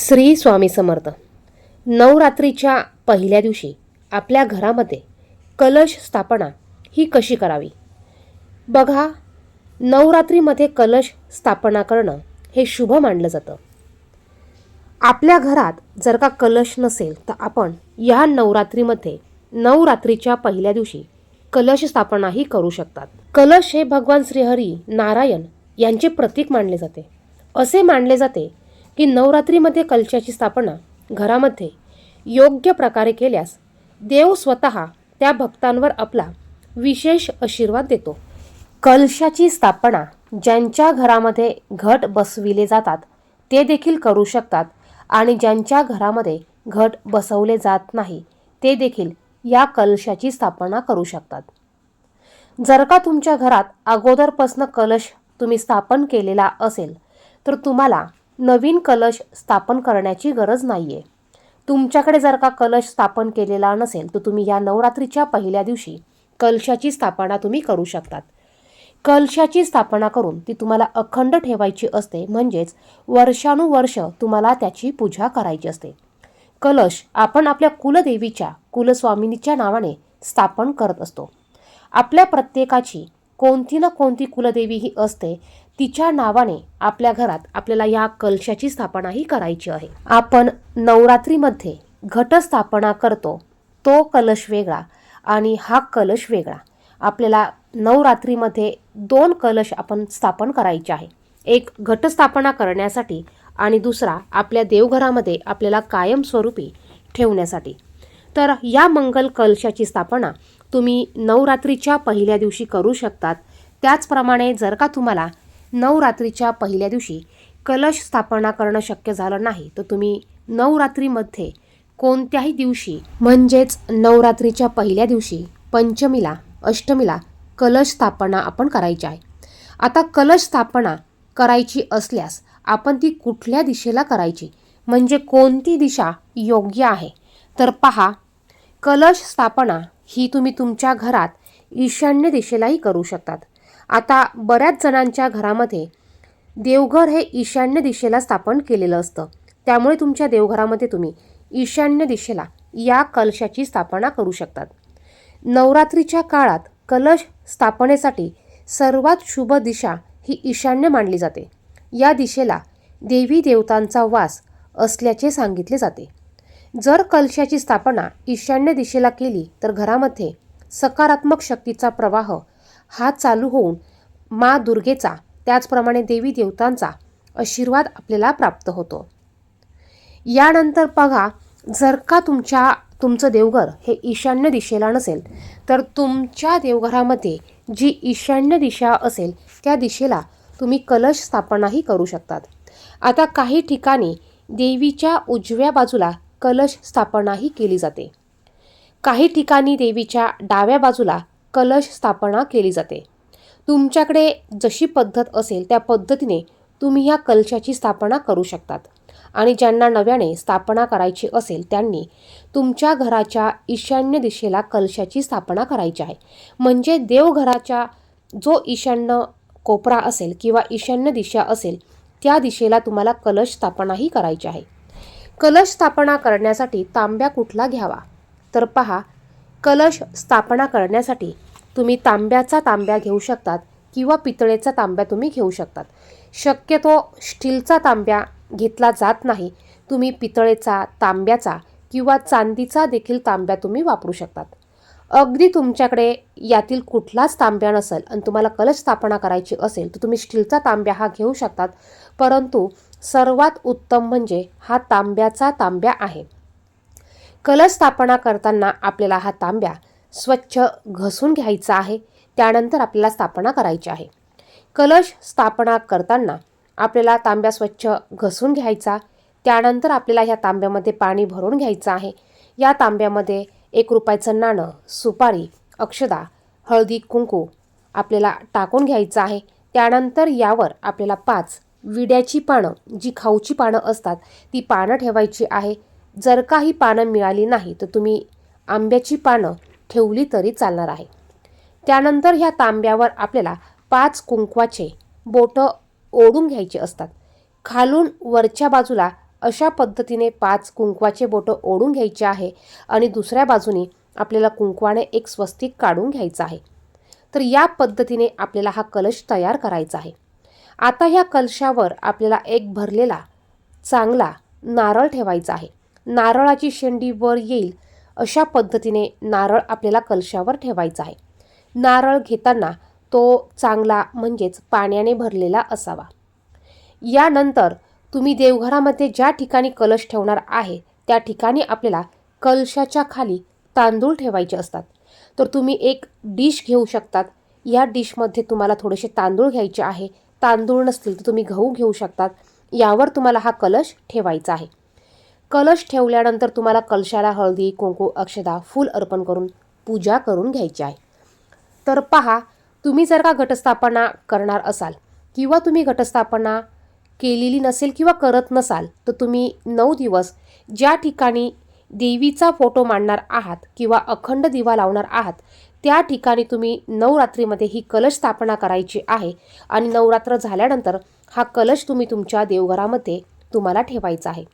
श्री स्वामी समर्थ. नवरात्रीच्या पहिल्या दिवशी आपल्या घरामध्ये कलश स्थापना ही कशी करावी? बघा नवरात्रीमध्ये कलश स्थापना करणं हे शुभ मानलं जातं. आपल्या घरात जर का कलश नसेल तर आपण या नवरात्रीमध्ये नवरात्रीच्या पहिल्या दिवशी कलश स्थापनाही करू शकतात. कलश हे भगवान श्रीहरी नारायण यांचे प्रतीक मानले जाते. असे मानले जाते की नवरात्रीमध्ये कलशाची स्थापना घरामध्ये योग्य प्रकारे केल्यास देव स्वतः त्या भक्तांवर आपला विशेष आशीर्वाद देतो. कलशाची स्थापना ज्यांच्या घरामध्ये घट बसविले जातात ते देखील करू शकतात आणि ज्यांच्या घरामध्ये घट बसवले जात नाही ते देखील या कलशाची स्थापना करू शकतात. जर का तुमच्या घरात अगोदरपासनं कलश तुम्ही स्थापन केलेला असेल तर तुम्हाला नवीन कलश स्थापन करण्याची गरज नाही आहे तुमच्याकडे जर का कलश स्थापन केलेला नसेल तर तुम्ही या नवरात्रीच्या पहिल्या दिवशी कलशाची स्थापना तुम्ही करू शकतात. कलशाची स्थापना करून ती तुम्हाला अखंड ठेवायची असते म्हणजेच वर्षानुवर्ष तुम्हाला त्याची पूजा करायची असते. कलश आपण आपल्या कुलदेवीच्या कुलस्वामिनीच्या नावाने स्थापन करत असतो. आपल्या प्रत्येकाची कोणती ना कोणती कुलदेवी ही असते तिच्या नावाने आपल्या घरात आपल्याला या कलशाची स्थापनाही करायची आहे. आपण नवरात्रीमध्ये घटस्थापना करतो तो कलश वेगळा आणि हा कलश वेगळा. आपल्याला नवरात्रीमध्ये दोन कलश आपण स्थापन करायचे आहे. एक घटस्थापना करण्यासाठी आणि दुसरा आपल्या देवघरामध्ये आपल्याला कायमस्वरूपी ठेवण्यासाठी. तर या मंगल कलशाची स्थापना तुम्ही नवरात्रीच्या पहिल्या दिवशी करू शकतात. त्याचप्रमाणे जर का तुम्हाला नवरात्रीच्या पहिल्या दिवशी कलश स्थापना करणं शक्य झालं नाही तर तुम्ही नवरात्रीमध्ये कोणत्याही दिवशी म्हणजेच नवरात्रीच्या पहिल्या दिवशी पंचमीला अष्टमीला कलश स्थापना आपण करायची आहे. आता कलश स्थापना करायची असल्यास आपण ती कुठल्या दिशेला करायची? म्हणजे कोणती दिशा योग्य आहे? तर पहा कलश स्थापना ही तुम्ही तुमच्या घरात ईशान्य दिशेलाही करू शकतात. आता बऱ्याच जणांच्या घरामध्ये देवघर हे ईशान्य दिशेला स्थापन केलेलं असतं. त्यामुळे तुमच्या देवघरामध्ये तुम्ही ईशान्य दिशेला या कलशाची स्थापना करू शकतात. नवरात्रीच्या काळात कलश स्थापनेसाठी सर्वात शुभ दिशा ही ईशान्य मानली जाते. या दिशेला देवी देवतांचा वास असल्याचे सांगितले जाते. जर कलशाची स्थापना ईशान्य दिशेला केली तर घरामध्ये सकारात्मक शक्तीचा प्रवाह हा चालू होऊन मा दुर्गेचा त्याचप्रमाणे देवी देवतांचा आशीर्वाद आपल्याला प्राप्त होतो. यानंतर बघा जर का तुमच्या तुमचं देवघर हे ईशान्य दिशेला नसेल तर तुमच्या देवघरामध्ये जी ईशान्य दिशा असेल त्या दिशेला तुम्ही कलश स्थापनाही करू शकतात. आता काही ठिकाणी देवीच्या उजव्या बाजूला कलश स्थापनाही केली जाते. काही ठिकाणी देवीच्या डाव्या बाजूला कलश स्थापना केली जाते. तुमच्याकडे जशी पद्धत असेल त्या पद्धतीने तुम्ही ह्या कलशाची स्थापना करू शकतात. आणि ज्यांना नव्याने स्थापना करायची असेल त्यांनी तुमच्या घराच्या ईशान्य दिशेला कलशाची स्थापना करायची आहे. म्हणजे देवघराच्या जो ईशान्य कोपरा असेल किंवा ईशान्य दिशा असेल त्या दिशेला तुम्हाला कलश स्थापनाही करायची आहे. कलश स्थापना करण्यासाठी तांब्या कुठला घ्यावा? तर पहा कलश स्थापना करण्यासाठी तुम्ही तांब्याचा तांब्या घेऊ शकतात किंवा पितळेचा तांब्या तुम्ही घेऊ शकतात. शक्यतो स्टीलचा तांब्या घेतला जात नाही. तुम्ही पितळेचा तांब्याचा किंवा चांदीचा देखील तांब्या तुम्ही वापरू शकतात. अगदी तुमच्याकडे यातील कुठलाच तांब्या नसेल आणि तुम्हाला कलश स्थापना करायची असेल तर तुम्ही स्टीलचा तांब्या हा घेऊ शकतात. परंतु सर्वात उत्तम म्हणजे हा तांब्याचा तांब्या आहे. कलश स्थापना करताना आपल्याला हा तांब्या स्वच्छ घसून घ्यायचा आहे. त्यानंतर आपल्याला स्थापना करायची आहे. कलश स्थापना करताना आपल्याला तांब्या स्वच्छ घसून घ्यायचा. त्यानंतर आपल्याला ह्या तांब्यामध्ये पाणी भरून घ्यायचं आहे. या तांब्यामध्ये एक रुपयाचं नाणं सुपारी अक्षदा हळदी कुंकू आपल्याला टाकून घ्यायचं आहे. त्यानंतर यावर आपल्याला पाच विड्याची पानं जी खाऊची पानं असतात ती पानं ठेवायची आहे. जर का ही पानं मिळाली नाही तर तुम्ही आंब्याची पानं ठेवली तरी चालणार आहे. त्यानंतर ह्या तांब्यावर आपल्याला पाच कुंकवाचे बोटं ओढून घ्यायचे असतात. खालून वरच्या बाजूला अशा पद्धतीने पाच कुंकवाचे बोटं ओढून घ्यायचे आहे आणि दुसऱ्या बाजूने आपल्याला कुंकवाने एक स्वस्तिक काढून घ्यायचं आहे. तर या पद्धतीने आपल्याला हा कलश तयार करायचा आहे. आता ह्या कलशावर आपल्याला एक भरलेला चांगला नारळ ठेवायचा आहे. नारळाची शेंडी वर येईल अशा पद्धतीने नारळ आपल्याला कलशावर ठेवायचा आहे. नारळ घेताना तो चांगला म्हणजेच पाण्याने भरलेला असावा. यानंतर तुम्ही देवघरामध्ये ज्या ठिकाणी कलश ठेवणार आहे त्या ठिकाणी आपल्याला कलशाच्या खाली तांदूळ ठेवायचे असतात. तर तुम्ही एक डिश घेऊ शकतात. या डिशमध्ये तुम्हाला थोडेसे तांदूळ घ्यायचे आहे. तांदूळ नसतील तर तुम्ही गहू घेऊ शकतात. यावर तुम्हाला हा कलश ठेवायचा आहे. कलश ठेवल्यानंतर तुम्हाला कलशाला हळदी कुंकू अक्षदा फूल अर्पण करून पूजा करून घ्यायची आहे. तर पहा तुम्ही जर का घटस्थापना करणार असाल किंवा तुम्ही घटस्थापना केलेली नसेल किंवा करत नसाल तर तुम्ही नऊ दिवस ज्या ठिकाणी देवीचा फोटो मांडणार आहात किंवा अखंड दिवा लावणार आहात त्या ठिकाणी तुम्ही नवरात्रीमध्ये ही कलश स्थापना करायची आहे आणि नवरात्र झाल्यानंतर हा कलश तुम्ही तुमच्या देवघरामध्ये तुम्हाला ठेवायचा आहे.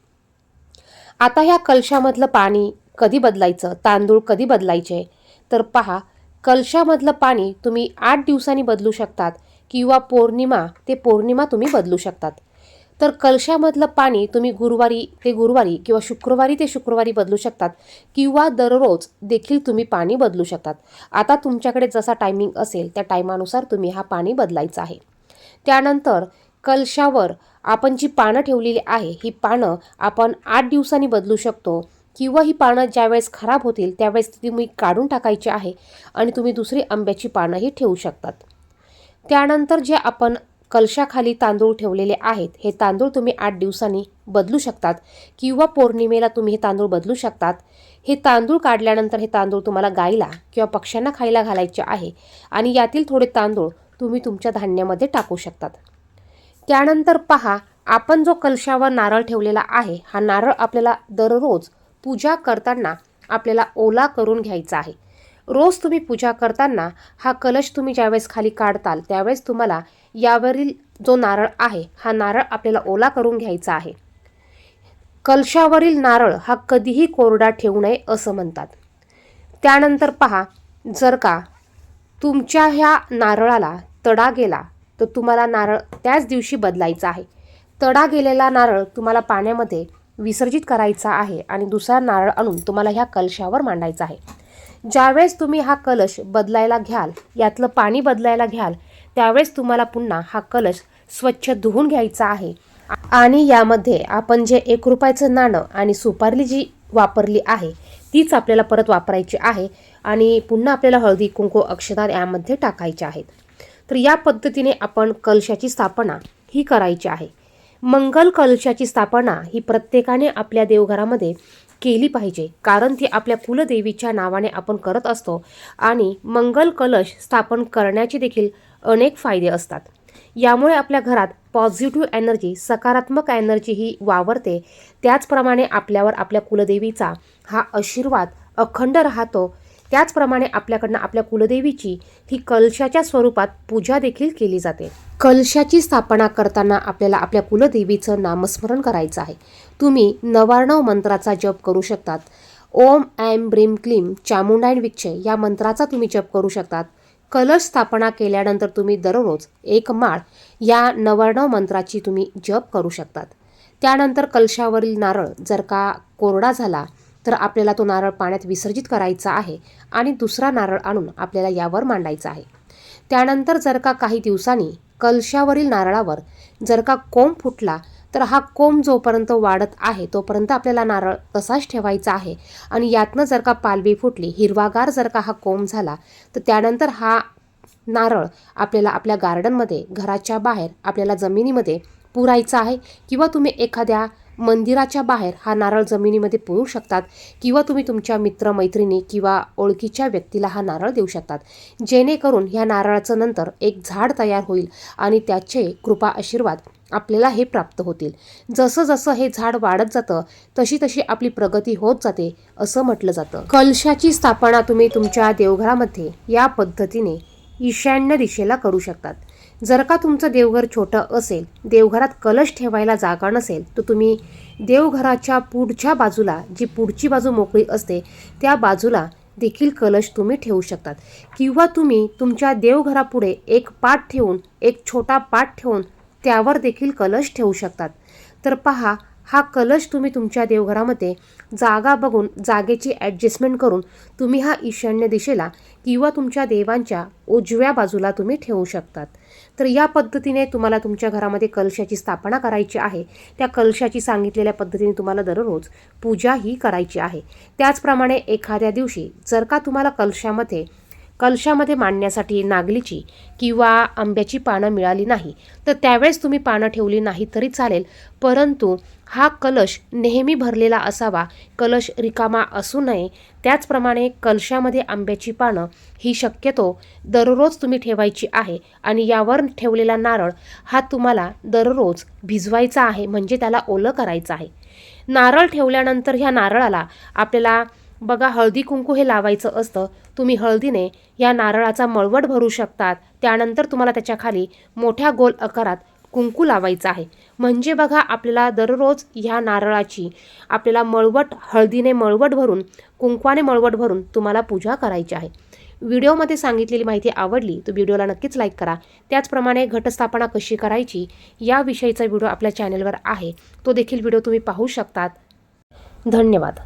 आता ह्या कलशामधलं पाणी कधी बदलायचं? तांदूळ कधी बदलायचे? तर पहा कलशामधलं पाणी तुम्ही आठ दिवसांनी बदलू शकतात किंवा पौर्णिमा ते पौर्णिमा तुम्ही बदलू शकतात. तर कलशामधलं पाणी तुम्ही गुरुवारी ते गुरुवारी किंवा शुक्रवारी ते शुक्रवारी बदलू शकतात किंवा दररोज देखील तुम्ही पाणी बदलू शकतात. आता तुमच्याकडे जसा टायमिंग असेल त्या टायमानुसार तुम्ही हा पाणी बदलायचा आहे. त्यानंतर कलशावर आपण जी पानं ठेवलेली आहे ही पानं आपण आठ दिवसांनी बदलू शकतो. किंवा ही पानं ज्यावेळेस खराब होतील त्यावेळेस ती तुम्ही काढून टाकायची आहे आणि तुम्ही दुसरी आंब्याची पानंही ठेवू शकतात. त्यानंतर जे आपण कलशाखाली तांदूळ ठेवलेले आहेत हे तांदूळ तुम्ही आठ दिवसांनी बदलू शकतात. किंवा पौर्णिमेला तुम्ही हे तांदूळ बदलू शकतात. हे तांदूळ काढल्यानंतर हे तांदूळ तुम्हाला गाईला किंवा पक्ष्यांना खायला घालायचे आहे आणि यातील थोडे तांदूळ तुम्ही तुमच्या धान्यामध्ये टाकू शकतात. त्यानंतर पहा आपण जो कलशावर नारळ ठेवलेला आहे हा नारळ आपल्याला दररोज पूजा करताना आपल्याला ओला करून घ्यायचा आहे. रोज तुम्ही पूजा करताना हा कलश तुम्ही ज्यावेळेस खाली काढताल त्यावेळेस तुम्हाला यावरील जो नारळ आहे हा नारळ आपल्याला ओला करून घ्यायचा आहे. कलशावरील नारळ हा कधीही कोरडा ठेवू नये असं म्हणतात. त्यानंतर पहा जर का तुमच्या ह्या नारळाला तडा गेला तर तुम्हाला नारळ त्याच दिवशी बदलायचा आहे. तडा गेलेला नारळ तुम्हाला पाण्यामध्ये विसर्जित करायचा आहे आणि दुसरा नारळ आणून तुम्हाला ह्या कलशावर मांडायचा आहे. ज्यावेळेस तुम्ही हा कलश बदलायला घ्याल यातलं पाणी बदलायला घ्याल त्यावेळेस तुम्हाला पुन्हा हा कलश स्वच्छ धुवून घ्यायचा आहे. आणि यामध्ये आपण जे एक रुपयाचं नाणं आणि सुपारली जी वापरली आहे तीच आपल्याला परत वापरायची आहे आणि पुन्हा आपल्याला हळदी कुंकू अक्षता यामध्ये टाकायचे आहेत. तर या पद्धतीने आपण कलशाची स्थापना ही करायची आहे. मंगल कलशाची स्थापना ही प्रत्येकाने आपल्या देवघरामध्ये केली पाहिजे. कारण ती आपल्या कुलदेवीच्या नावाने आपण करत असतो आणि मंगल कलश स्थापन करण्याचे देखील अनेक फायदे असतात. यामुळे आपल्या घरात पॉझिटिव्ह एनर्जी सकारात्मक एनर्जी ही वावरते. त्याचप्रमाणे आपल्यावर आपल्या कुलदेवीचा हा आशीर्वाद अखंड राहतो. त्याचप्रमाणे आपल्याकडनं आपल्या कुलदेवीची ही कलशाच्या स्वरूपात पूजा देखील केली जाते. कलशाची स्थापना करताना आपल्याला आपल्या कुलदेवीचं नामस्मरण करायचं आहे. तुम्ही नवार्णव मंत्राचा जप करू शकतात. ओम ऐम ब्रीम क्लीम चामुंडायन विक्षय या मंत्राचा तुम्ही जप करू शकतात. कलश स्थापना केल्यानंतर तुम्ही दररोज एक माळ या नवर्णव मंत्राची तुम्ही जप करू शकतात. त्यानंतर कलशावरील नारळ जर का कोरडा झाला तर आपल्याला तो नारळ पाण्यात विसर्जित करायचा आहे आणि दुसरा नारळ आणून आपल्याला यावर मांडायचा आहे. त्यानंतर जर का काही दिवसांनी कलशावरील नारळावर जर का कोंब फुटला तर हा कोंब जोपर्यंत वाढत आहे तोपर्यंत आपल्याला नारळ तसाच ठेवायचा आहे. आणि यातनं जर का पालवी फुटली हिरवागार जर का हा कोंब झाला तर त्यानंतर हा नारळ आपल्याला आपल्या गार्डनमध्ये घराच्या बाहेर आपल्याला जमिनीमध्ये पुरायचा आहे. किंवा तुम्ही एखाद्या मंदिराच्या बाहेर हा नारळ जमिनीमध्ये पुरू शकतात किंवा तुम्ही तुमच्या मित्रमैत्रिणी किंवा ओळखीच्या व्यक्तीला हा नारळ देऊ शकतात. जेणेकरून ह्या नारळाचं नंतर एक झाड तयार होईल आणि त्याचे कृपा आशीर्वाद आपल्याला हे प्राप्त होतील. जसं जसं हे झाड वाढत जातं तशी तशी आपली प्रगती होत जाते असं म्हटलं जातं. कलशाची स्थापना तुम्ही तुमच्या देवघरामध्ये या पद्धतीने ईशान्य दिशेला करू शकतात. जर का तुमचं देवघर छोटं असेल देवघरात कलश ठेवायला जागा नसेल तर तुम्ही देवघराच्या पुढच्या बाजूला जी पुढची बाजू मोकळी असते त्या बाजूला देखील कलश तुम्ही ठेवू शकतात. किंवा तुम्ही तुमच्या देवघरापुढे एक पाट ठेवून एक छोटा पाट ठेवून त्यावर देखील कलश ठेवू शकतात. तर पहा हा कलश तुम्ही तुमच्या देवघरामध्ये जागा बघून जागेची ॲडजस्टमेंट करून तुम्ही हा ईशान्य दिशेला किंवा तुमच्या देवांच्या उजव्या बाजूला तुम्ही ठेवू शकतात. तर या पद्धतीने तुम्हाला तुमच्या घरामध्ये कलशाची स्थापना करायची आहे. त्या कलशाची सांगितलेल्या पद्धतीने तुम्हाला दररोज पूजा ही करायची आहे. त्याचप्रमाणे एखाद्या दिवशी जर का तुम्हाला कलशामध्ये कलशामध्ये मांडण्यासाठी नागलीची किंवा आंब्याची पानं मिळाली नाही तर त्यावेळेस तुम्ही पानं ठेवली नाही तरी चालेल. परंतु हा कलश नेहमी भरलेला असावा कलश रिकामा असू नये. त्याचप्रमाणे कलशामध्ये आंब्याची पानं ही शक्यतो दररोज तुम्ही ठेवायची आहे आणि यावर ठेवलेला नारळ हा तुम्हाला दररोज भिजवायचा आहे म्हणजे त्याला ओलं करायचं आहे. नारळ ठेवल्यानंतर ह्या नारळाला आपल्याला बघा हळदी कुंकू हे लावायचं असतं तुम्ही हळदीने या नारळाचा मळवट भरू शकतात. त्यानंतर तुम्हाला त्याच्याखाली मोठ्या गोल आकारात कुंकू लावायचा आहे. म्हणजे बघा आपल्याला दररोज ह्या नारळाची आपल्याला मळवट हळदीने मळवट भरून कुंकवाने मळवट भरून तुम्हाला पूजा करायची आहे. व्हिडिओमध्ये सांगितलेली माहिती आवडली तर व्हिडिओला नक्कीच लाईक करा. त्याचप्रमाणे घटस्थापना कशी करायची याविषयीचा व्हिडिओ आपल्या चॅनलवर आहे. तो देखील व्हिडिओ तुम्ही पाहू शकतात. धन्यवाद.